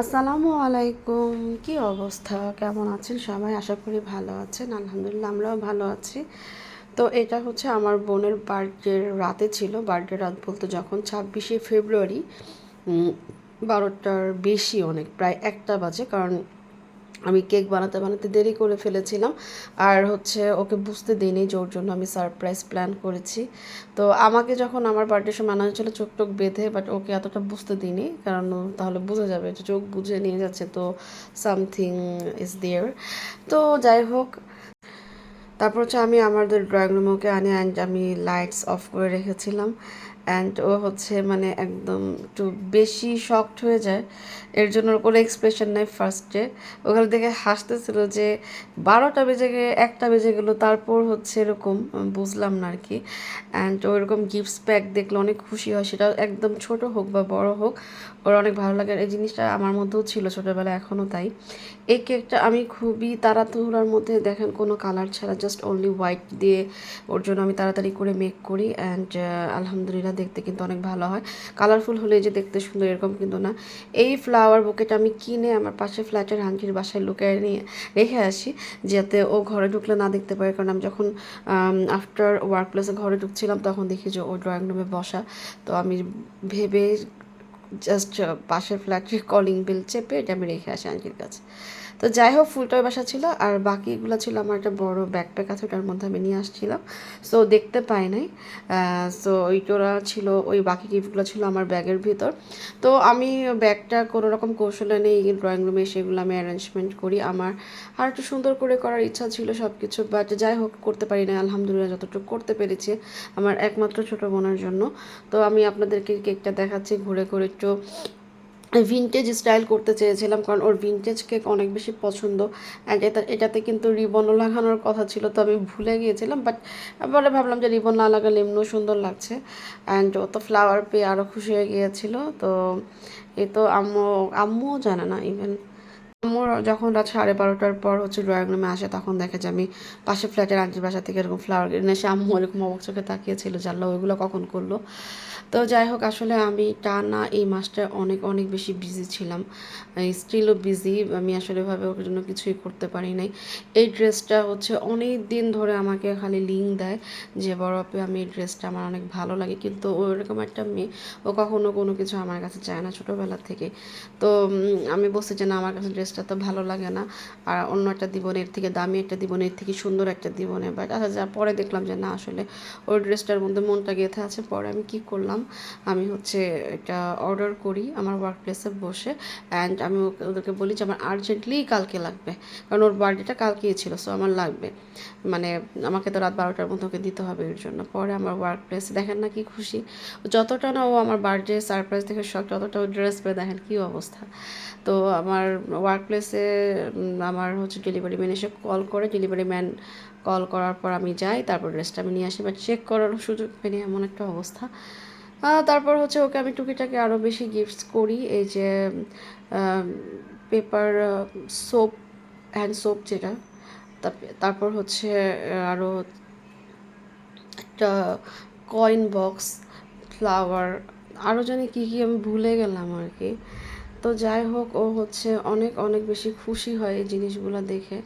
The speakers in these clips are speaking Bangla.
আসসালামু আলাইকুম। কি অবস্থা? কেমন আছেন সবাই? আশা করি ভালো আছেন। আলহামদুলিল্লাহ, আমরাও ভালো আছি। তো এটা হচ্ছে আমার বোনের বার্থডের রাতে ছিল। বার্থডে রাত বলতে যখন ছাব্বিশে ফেব্রুয়ারি বারোটার বেশি অনেক, প্রায় একটা বাজে। কারণ আমি কেক বানাতে বানাতে দেরি করে ফেলেছিলাম। আর হচ্ছে ওকে বুঝতে দিইনি যে ওর জন্য আমি সারপ্রাইজ প্ল্যান করেছি। তো আমাকে যখন আমার বার্থডে সময় আনা হয়েছিল, চোখ টোক বেঁধে বাট ওকে এতটা বুঝতে দিইনি, কারণ তাহলে বোঝা যাবে যে চোখ বুঝে নিয়ে যাচ্ছে তো সামথিং ইজ দেয়ার তো যাই হোক, তারপর হচ্ছে আমি আমাদের ড্রয়িং রুমে ওকে আনি অ্যান্ড আমি লাইটস অফ করে রেখেছিলাম। অ্যান্ড ও হচ্ছে মানে একদম একটু বেশি শকড হয়ে যায়। এর জন্য ওর কোনো এক্সপ্রেশন নেই ফার্স্টে ওখানে দেখে হাসতেছিল যে বারোটা বেজে গিয়ে একটা বেজে গেলো, তারপর হচ্ছে এরকম বুঝলাম না আর কি অ্যান্ড ও এরকম গিফটস প্যাক দেখলে অনেক খুশি হয় সেটা একদম ছোট হোক বা বড় হোক, ওর অনেক ভালো লাগে। এই জিনিসটা আমার মধ্যেও ছিল ছোটোবেলায়, এখনও তাই। এই কেকটা আমি খুবই তাড়াতাড়ার মধ্যে দেখেন কোনো কালার ছাড়া জাস্ট অনলি হোয়াইট দিয়ে ওর জন্য আমি তাড়াতাড়ি করে মেক করি। অ্যান্ড আলহামদুলিল্লাহ দেখতে কিন্তু অনেক ভালো হয়। কালারফুল হলে যে দেখতে সুন্দর এরকম কিন্তু না। এই ফ্লাওয়ার বুকেটা আমি কিনে আমার পাশে ফ্ল্যাটের আন্টির বাসায় লুকিয়ে নিয়ে রেখে আসি, যাতে ও ঘরে ঢুকলে না দেখতে পারে কারণ আমি যখন আফটার ওয়ার্ক প্লেসে ঘরে ঢুকছিলাম তখন দেখি যে ও ড্রয়িং রুমে বসা। তো আমি ভেবে জাস্ট পাশের ফ্ল্যাটের কলিং বেল চেপে এটা আমি রেখে আসি আঙ্কির কাছে। তো যাই হোক, ফুলটার বাসা ছিল আর বাকিগুলো ছিল আমার একটা বড় ব্যাকপ্যাক আছে, ওটার মধ্যে আমি নিয়ে আসছিলাম। সো দেখতে পাই নাই। সো ওইটোরা ছিল, ওই বাকি গিফটগুলো ছিল আমার ব্যাগের ভিতর। তো আমি ব্যাগটা কোনো রকম কৌশলে নেই ড্রয়িং রুমে সেগুলো আমি অ্যারেঞ্জমেন্ট করি। আমার আর একটু সুন্দর করে করার ইচ্ছা ছিল সব কিছু বাট যাই হোক, করতে পারি না আলহামদুলিল্লাহ, যতটুকু করতে পেরেছি আমার একমাত্র ছোটো বোনের জন্য। তো আমি আপনাদেরকে কেকটা দেখাচ্ছি, ঘুরে ঘুরে একটু ভিনটেজ স্টাইল করতে চেয়েছিলাম, কারণ ওর ভিনটেজ কেক অনেক বেশি পছন্দ। অ্যান্ড এটা, এটাতে কিন্তু রিবনও লাগানোর কথা ছিল, তো আমি ভুলে গিয়েছিলাম বাট পরে ভাবলাম যে রিবন না লাগালে এমনিও সুন্দর লাগছে। অ্যান্ড ও তো ফ্লাওয়ার পেয়ে আরও খুশি হয়ে গিয়েছিল, তো এ তো আম্মু, আম্মুও জানে না ইভেন আমার যখন রাত সাড়ে বারোটার পর হচ্ছে ড্রয়িং রুমে আসে, তখন দেখে যে আমি পাশে ফ্ল্যাটের আন্টির বাসা থেকে এরকম ফ্লাওয়ার কিনে এসে আম্মু এরকম অবাক চোখে তাকিয়েছিল জানলো ওইগুলো কখন করল? তো যাই হোক, আসলে আমি টানা এই মাসটা অনেক অনেক বেশি বিজি ছিলাম। স্টিলও বিজি আমি আসলে ভাবে ওর জন্য কিছুই করতে পারি নাই। এই ড্রেসটা হচ্ছে অনেক দিন ধরে আমাকে খালি লিঙ্ক দেয় যে, বড় আপে, আমি এই ড্রেসটা আমার অনেক ভালো লাগে। কিন্তু ওরকম একটা মেয়ে, ও কখনো কোনো কিছু আমার কাছে চায় না ছোটোবেলা থেকে। তো আমি বলছি যে, না, আমার কাছে ড্রেসটা তো ভালো লাগে না। আর অন্য একটা দিবনে এর থেকে, দামি একটা দিবনে এর থেকে সুন্দর একটা দিবনে। বাট আচ্ছা যা পরে দেখলাম যে না, আসলে ওই ড্রেসটার মধ্যে মনটা গেঁথে আছে, পরে আমি কি করলাম? আমি হচ্ছে এটা অর্ডার করি আমার ওয়ার্ক প্লেসে বসে অ্যান্ড আমি ওদেরকে বলি যে আমার আর্জেন্টলি কালকে লাগবে। কারণ ওর বার্থডেটা কালকেই ছিল সো আমার লাগবে। মানে আমাকে তো রাত বারোটার মধ্যে ওকে দিতে হবে এর জন্য। পরে আমার ওয়ার্ক প্লেসে দেখেন না কি খুশি। যতটা না ও আমার বার্থডে সারপ্রাইজ দেখে শখ, ততটা ও ড্রেস পেয়ে দেখেন কী অবস্থা। তো আমার ওয়ার্ক প্লেসে আমার হচ্ছে ডেলিভারি ম্যান এসে কল করে। ডেলিভারি ম্যান কল করার পর আমি যাই, তারপর ড্রেসটা আমি নিয়ে আসি। বাট চেক করারও সুযোগ পেনি এমন একটা অবস্থা। তারপর হচ্ছে ওকে আমি টুকিটাকে আরও বেশি গিফটস করি। এই যে পেপার সোপ হ্যান্ড সোপ যেটা। তারপ- তারপর হচ্ছে আরও একটা কয়েন বক্স ফ্লাওয়ার আরও জানি কী কী আমি ভুলে গেলাম আর কি। তো যাই হোক, ও হচ্ছে অনেক অনেক বেশি খুশি হয় এই জিনিসগুলো দেখে।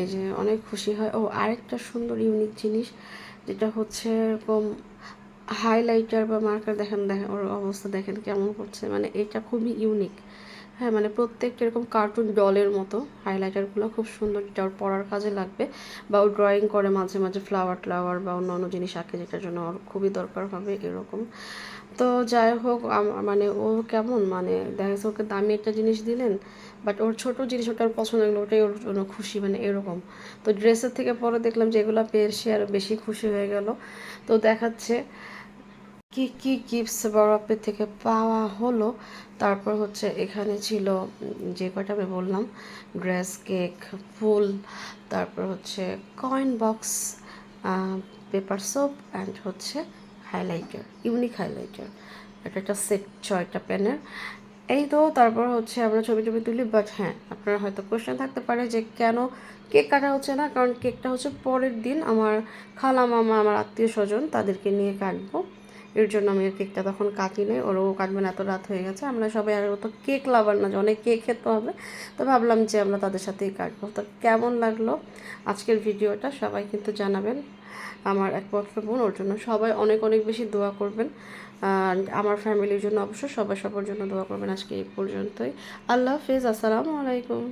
এই যে অনেক খুশি হয়। ও আরেকটা সুন্দর ইউনিক জিনিস, যেটা হচ্ছে এরকম হাইলাইটার বা মার্কার দেখেন দেখেন, ওর অবস্থা দেখেন কেমন করছে। মানে এটা খুবই ইউনিক হ্যাঁ মানে প্রত্যেকটা এরকম কার্টুন ডলের মতো হাইলাইটারগুলো খুব সুন্দর, যেটা ওর পড়ার কাজে লাগবে বা ও ড্রয়িং করে মাঝে মাঝে ফ্লাওয়ার ট্লাওয়ার বা অন্য অন্য জিনিস আঁকে, যেটার জন্য ওর খুবই দরকার হবে এরকম। তো যাই হোক মানে ও কেমন মানে দেখা যাচ্ছে ওকে দামি একটা জিনিস দিলেন বাট ওর ছোট জিনিস ওটার পছন্দ হলো ওটাই ওর জন্য খুশি মানে এরকম। তো ড্রেসের থেকে পরে দেখলাম যে এগুলো পেয়ে সে আরও বেশি খুশি হয়ে গেল। তো দেখাচ্ছে কি কি গিফটস বরফের থেকে পাওয়া হলো? তারপর হচ্ছে এখানে ছিল, যে কয়টা আমি বললাম ড্রেস কেক ফুল, তারপর হচ্ছে coin box paper soap and হচ্ছে হাইলাইটার ইউনিক হাইলাইটার এটা একটা সেট ছয়টা পেনের এই তো তারপর হচ্ছে আমরা ছবি টবি তুলি বাট হ্যাঁ আপনার হয়তো কোশ্চেন থাকতে পারে যে কেন কেক কাটা হচ্ছে না? কারণ কেকটা হচ্ছে পরের দিন আমার খালা মামা আমার আত্মীয় স্বজন তাদেরকে নিয়ে কাটবো। এর জন্য আমি কেকটা তখন কাটি নেই। ওরও কাটবে না, এত রাত হয়ে গেছে। আমরা সবাই আর তো কেক লাভার না যে অনেক কেক খেতে হবে। তো ভাবলাম যে আমরা তাদের সাথেই কাটবো। তো কেমন লাগল আজকের ভিডিওটা সবাই কিন্তু জানাবেন। আমার একমাত্র বোন, ওর জন্য সবাই অনেক অনেক বেশি দোয়া করবেন। আমার ফ্যামিলির জন্য অবশ্যই সবাই সবার জন্য দোয়া করবেন আজকে এই পর্যন্তই। আল্লাহ হাফিজ, আসসালামু আলাইকুম।